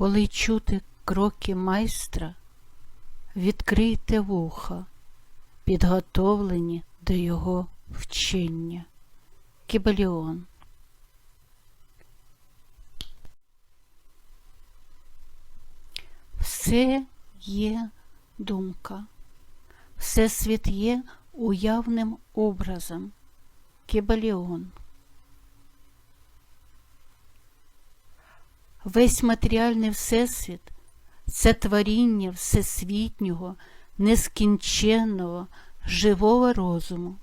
Коли чути кроки майстра, відкрийте вуха, підготовлені до його вчення. Кібаліон. Все є думка, Всесвіт є уявним образом. Кібаліон. Весь матеріальний всесвіт це творіння всесвітнього, нескінченного, живого розуму.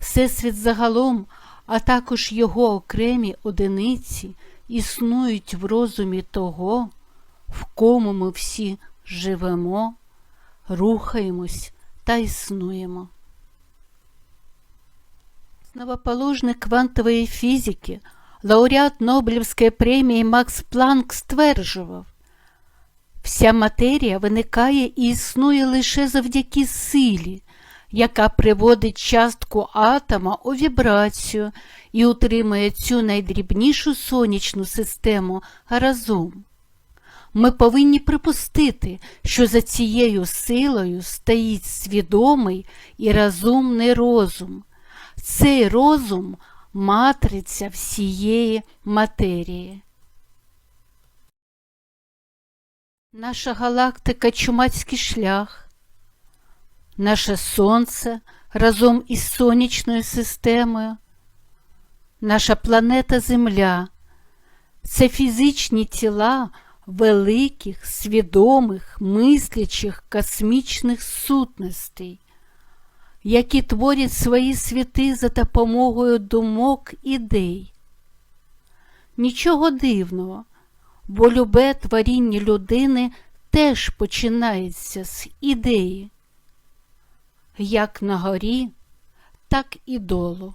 Всесвіт загалом, а також його окремі одиниці існують в розумі того, в кому ми всі живемо, рухаємось та існуємо. Основоположник квантової фізики, лауреат Нобелівської премії Макс Планк стверджував, вся матерія виникає і існує лише завдяки силі, яка приводить частку атома у вібрацію і утримує цю найдрібнішу сонячну систему разом. Ми повинні припустити, що за цією силою стоїть свідомий і розумний розум. Цей розум матриця всієї матерії. Наша галактика чумацький шлях, наше Сонце разом із сонячною системою, наша планета Земля. Це фізичні тіла великих, свідомих, мислячих космічних сутностей, які творять свої світи за допомогою думок ідей. Нічого дивного, бо любе творіння людини теж починається з ідеї, як на горі, так і долу.